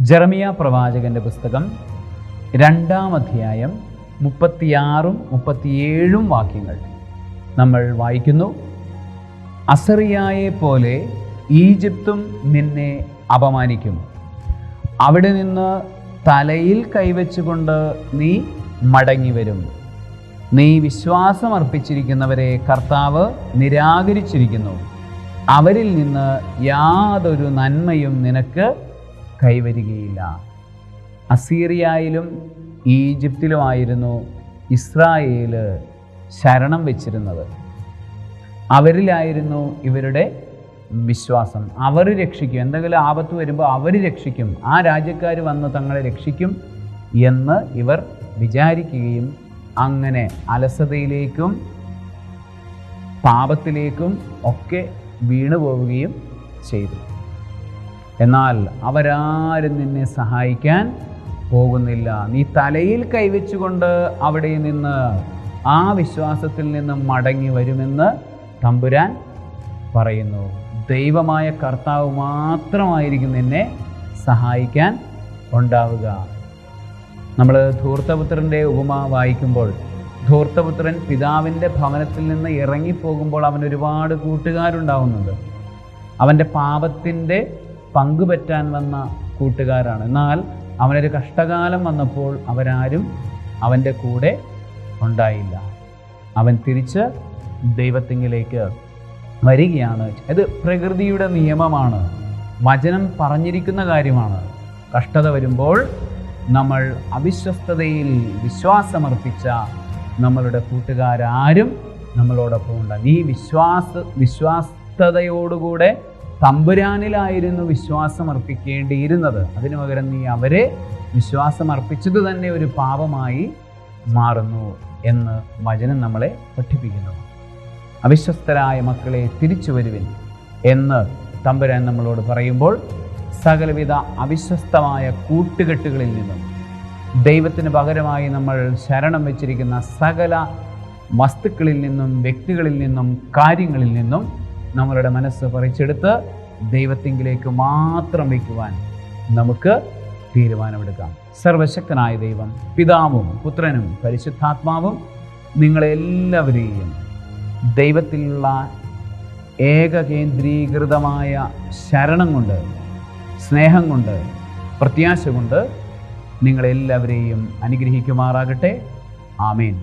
ജെറമിയ പ്രവാചകന്റെ പുസ്തകം രണ്ടാം അധ്യായം മുപ്പത്തിയാറും മുപ്പത്തിയേഴും വാക്യങ്ങൾ നമ്മൾ വായിക്കുന്നു. അസറിയായെ പോലെ ഈജിപ്തും നിന്നെ അപമാനിക്കും. അവിടെ നിന്ന് തലയിൽ കൈവച്ചുകൊണ്ട് നീ മടങ്ങി വരും നീ വിശ്വാസം അർപ്പിച്ചിരിക്കുന്നവരെ കർത്താവ് നിരാകരിച്ചിരിക്കുന്നു. അവരിൽ നിന്ന് യാതൊരു നന്മയും നിനക്ക് കൈവരികയില്ല. അസീറിയയിലും ഈജിപ്തിലുമായിരുന്നു ഇസ്രായേൽ ശരണം വെച്ചിരുന്നത്. അവരിലായിരുന്നു ഇവരുടെ വിശ്വാസം. അവർ രക്ഷിക്കും. എന്തെങ്കിലും ആപത്ത് വരുമ്പോൾ അവർ രക്ഷിക്കും. ആ രാജ്യക്കാർ വന്ന് തങ്ങളെ രക്ഷിക്കും എന്ന് ഇവർ വിചാരിക്കുകയും അങ്ങനെ അലസതയിലേക്കും പാപത്തിലേക്കും ഒക്കെ വീണുപോവുകയും ചെയ്തു. എന്നാൽ അവരാരും നിന്നെ സഹായിക്കാൻ പോകുന്നില്ല. നീ തലയിൽ കൈവച്ചുകൊണ്ട് അവിടെ നിന്ന് ആ വിശ്വാസത്തിൽ നിന്ന് മടങ്ങി വരുമെന്ന് തമ്പുരാൻ പറയുന്നു. ദൈവമായ കർത്താവ് മാത്രമായിരിക്കും നിന്നെ സഹായിക്കാൻ ഉണ്ടാവുക. നമ്മൾ ധൂർത്തപുത്രന്റെ ഉപമ വായിക്കുമ്പോൾ ധൂർത്തപുത്രൻ പിതാവിന്റെ ഭവനത്തിൽ നിന്ന് ഇറങ്ങിപ്പോകുമ്പോൾ അവൻ ഒരുപാട് കൂട്ടുകാരുണ്ടാവുന്നുണ്ട്. അവന്റെ പാപത്തിന്റെ പങ്കുപറ്റാൻ വന്ന കൂട്ടുകാരാണ്. എന്നാൽ അവനൊരു കഷ്ടകാലം വന്നപ്പോൾ അവരാരും അവന്റെ കൂടെ ഉണ്ടായില്ല. അവൻ തിരിച്ച് ദൈവത്തിങ്കിലേക്ക് വരികയാണ്. ഇത് പ്രകൃതിയുടെ നിയമമാണ്. വചനം പറഞ്ഞിരിക്കുന്ന കാര്യമാണ്. കഷ്ടത വരുമ്പോൾ നമ്മൾ അവിശ്വസ്തതയിൽ വിശ്വാസമർപ്പിച്ച നമ്മളുടെ കൂട്ടുകാരാരും നമ്മളോടൊപ്പം ഉണ്ടാകും. ഈ വിശ്വാസ വിശ്വാസ്തയോടുകൂടെ തമ്പുരാനിലായിരുന്നു വിശ്വാസമർപ്പിക്കേണ്ടിയിരുന്നത്. അതിനു പകരം നീ അവരെ വിശ്വാസമർപ്പിച്ചത് തന്നെ ഒരു പാപമായി മാറുന്നു എന്ന് വചനം നമ്മളെ പഠിപ്പിക്കുന്നു. അവിശ്വസ്തരായ മക്കളെ തിരിച്ചു വരുവിൻ എന്ന് തമ്പുരാൻ നമ്മളോട് പറയുമ്പോൾ സകലവിധ അവിശ്വസ്തമായ കൂട്ടുകെട്ടുകളിൽ നിന്നും ദൈവത്തിന് പകരമായി നമ്മൾ ശരണം വെച്ചിരിക്കുന്ന സകല വസ്തുക്കളിൽ നിന്നും വ്യക്തികളിൽ നിന്നും കാര്യങ്ങളിൽ നിന്നും നമ്മളുടെ മനസ്സ് പറിച്ചെടുത്ത് ദൈവത്തിങ്കിലേക്ക് മാത്രം വയ്ക്കുവാൻ നമുക്ക് തീരുമാനമെടുക്കാം. സർവശക്തനായ ദൈവം പിതാവും പുത്രനും പരിശുദ്ധാത്മാവും നിങ്ങളെല്ലാവരെയും ദൈവത്തിലുള്ള ഏകകേന്ദ്രീകൃതമായ ശരണം കൊണ്ട് സ്നേഹം കൊണ്ട് പ്രത്യാശ കൊണ്ട് നിങ്ങളെല്ലാവരെയും അനുഗ്രഹിക്കുമാറാകട്ടെ. ആമേൻ.